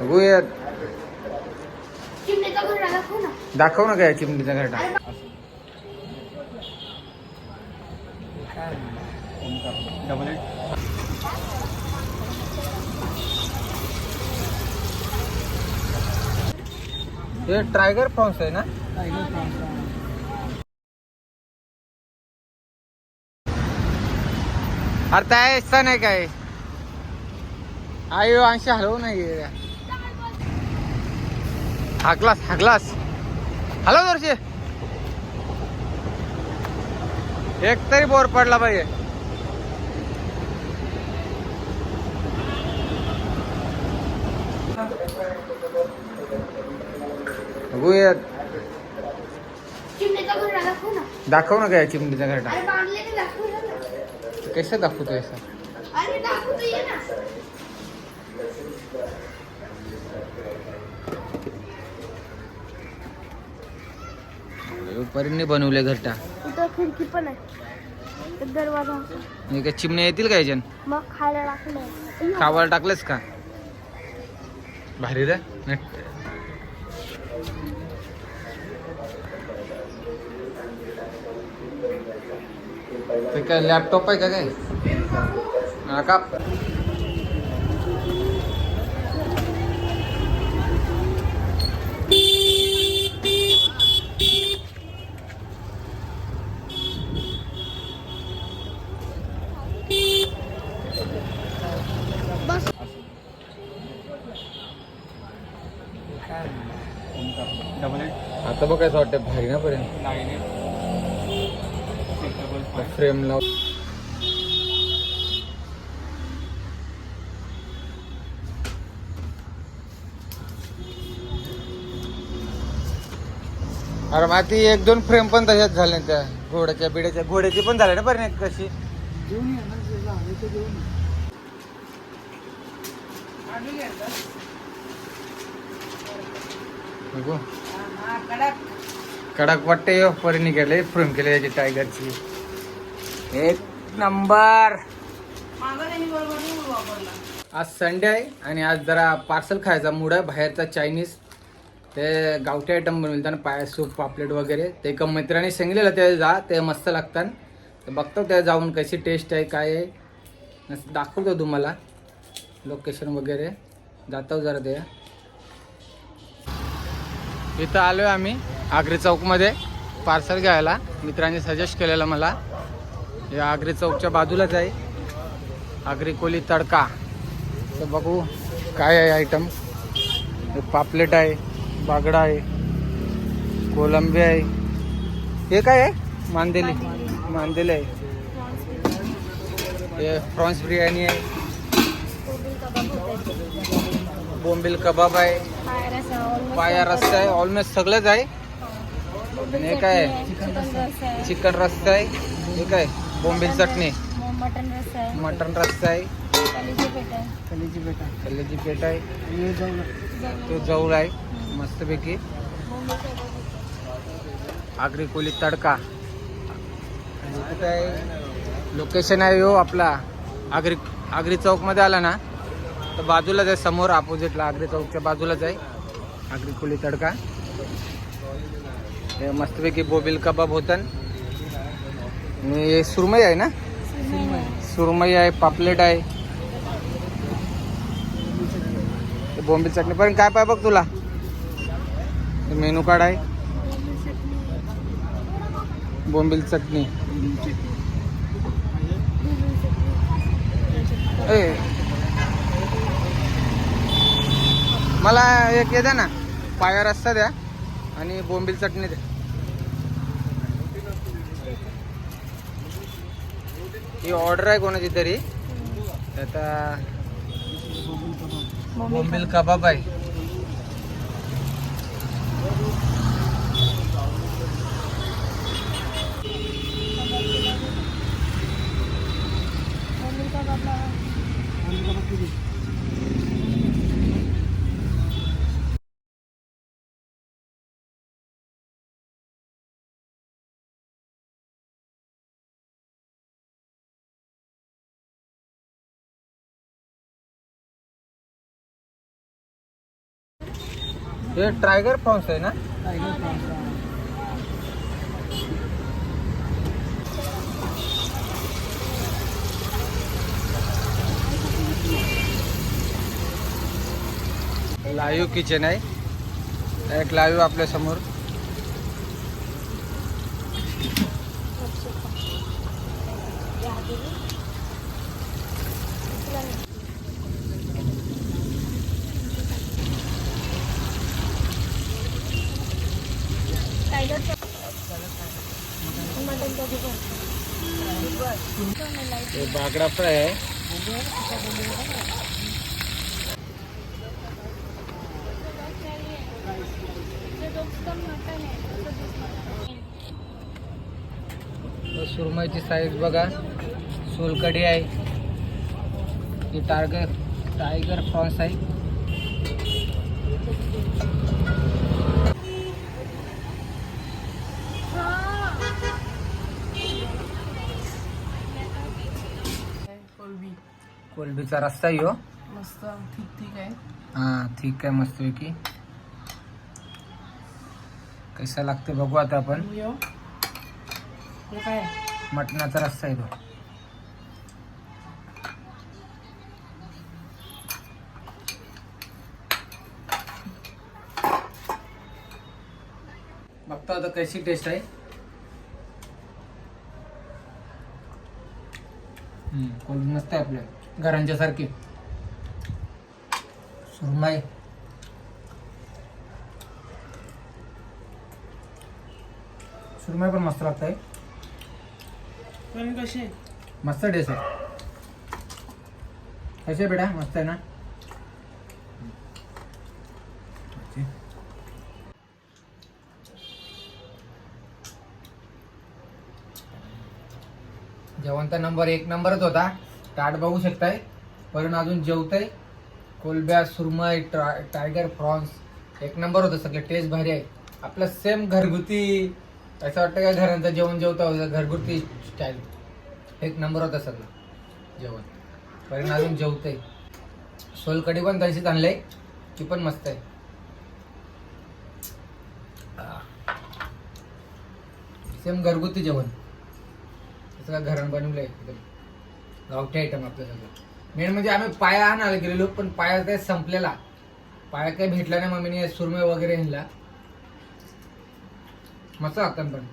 बघूया चिमणीचा घोडा दाखव ना काय चिमणीचा घरटा डबल हे ट्रायगर प्रॉन्स आहे ना? अरे त्या ऐसा नाही काय? आयो अंशी हलवू नाही हाकलास हाकलास हलव दर्शे एक तरी बोर पडला पाहिजे. दाखव ना. काय चिमणीचा घरटा कसं दाखवतोय असं अरे दाखवतो ये ना परीने बनवले घरटा. इथं खिडकी पण आहे. एक दरवाजा. हे काय चिमण्या येतील का याच्यान मग खायला टाकलंय खावायला टाकलेस का? भारी रे. ते काय लॅपटॉप आहे का काय? का आता बघ काय वाटतं भारी ना पर्यंत फ्रेम लाव. अरे माती एक दोन फ्रेम पण तशाच झाल्या त्या घोड्याच्या बिड्याच्या. घोड्याची पण झाल्या ना बरं कशी बघू. कडक वाटते हो परीने केले फ्रेम केले याची टायगरची एक नंबर. आज संडे आहे आणि आज जरा पार्सल खायचा मूड आहे बाहेरचा चायनीज ते गावठी आयटम बनवले त्यांना पाय सूप पापलेट वगैरे. ते एका मित्राने सांगितलेलं ते जा ते मस्त लागतात. तर बघतो त्या जाऊन कशी टेस्ट आहे काय आहे. दाखवतो तुम्हाला. लोकेशन वगैरे. जातो जरा ते. इथं आलो आहे आम्ही आगरी चौकमध्ये. पार्सल घ्यायला. मित्रांनी सजेस्ट केलेलं मला. हे आगरी चौकच्या बाजूलाच आहे आगरी कोली तडका. तर बघू काय आहे आयटम हे पापलेट आहे बागडा आहे कोलंबी आहे. हे काय आहे? मांदेली. मांदेली आहे. हे प्रॉन्स बिर्याणी आहे. बोंबिल कबाब आहे. पाया रस्ता आहे. ऑलमोस्ट सगळंच आहे. आणि हे काय आहे? चिकन रस्सा आहे. हे काय? बोंबिल चटणी. मटन रस्सा आहे. मटन रस्सा आहे. कलेजी पेट आहे. पेट आहे. तो जवळ आहे. मस्तपैकी. आगरी कोली तडका. इथं काय? लोकेशन आहे हो आपला. आगरी आगरी चौकमध्ये आला ना? तर बाजूलाच आहे. समोर अपोजिटला आगरी चौकच्या बाजूलाच आहे. आगरी कोली तडका हे मस्तपैकी बोबिल कबाब होतं आणि हे सुरमई आहे ना? सुरमई आहे पापलेट आहे। ते बोंबील चटणी. पण काय पाय बघ तुला? मेनू कार्ड आहे. बोंबील चटणी. ए मला एक हे द्या ना पाया रस्ता द्या आणि बोंबील चटणी द्या. ही ऑर्डर आहे कोणाची तरी. आता बोंबील कबाब आहे. हे टायगर प्रॉन्स आहे ना? लाईव्ह किचन आहे. एक लाईव्ह आपल्यासमोर टायगर मटन कधी पण हे बागडा फ्राय आहे. सुरमईची साईज बघा. सोलकडी आहे. ही टायगर टायगर प्रॉन्स आहे कोलबी कोलबीचा रस्ता आहे हो मस्त ठीक ठीक आहे. हां ठीक आहे मस्तपैकी. कसा लागते बघू आता आपण. यो हे काय? मटणाचा रस्सा आहे तो. बघतो आता कशी टेस्ट आहे. हम्म, कोलंबी मस्त आहे आपल्या घरांच्या सारखी सुरमई. सुरमई पण मस्त लागत आहे पण कसे मस्त टेस्ट आहे. कसे बेटा? मस्त आहे ना? जेवण तर नंबर एक नंबरच होता. ताट बघू शकताय. वरून अजून जेवतय. कोलब्या सुरमई ट्रा- टायगर प्रॉन्स एक नंबर होतं सगळं टेस्ट भारी आहे. आपलं सेम घरगुती असं वाटतं का घरांचं जेवण जेवता होतं घरगुती स्टाईल एक नंबर होता सगळं जेवण. वरून अजून जेवतंय. सोलकडी पण तशीच आणलंय ती पण मस्त आहे. सेम घरगुती जेवण. सगळं घरात बनवलंय एकदम. गावठी आयटम आपल्या सगळं मेन म्हणजे आम्ही पाया आणायला गेलेलो पण पाया काय संपलेला. पाया काही भेटला नाही मम्मीने सुरमे वगैरे आणला मस्त लागतात पण.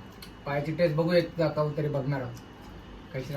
पायाची टेस्ट बघू एक जाता तरी बघणार आहोत. कशी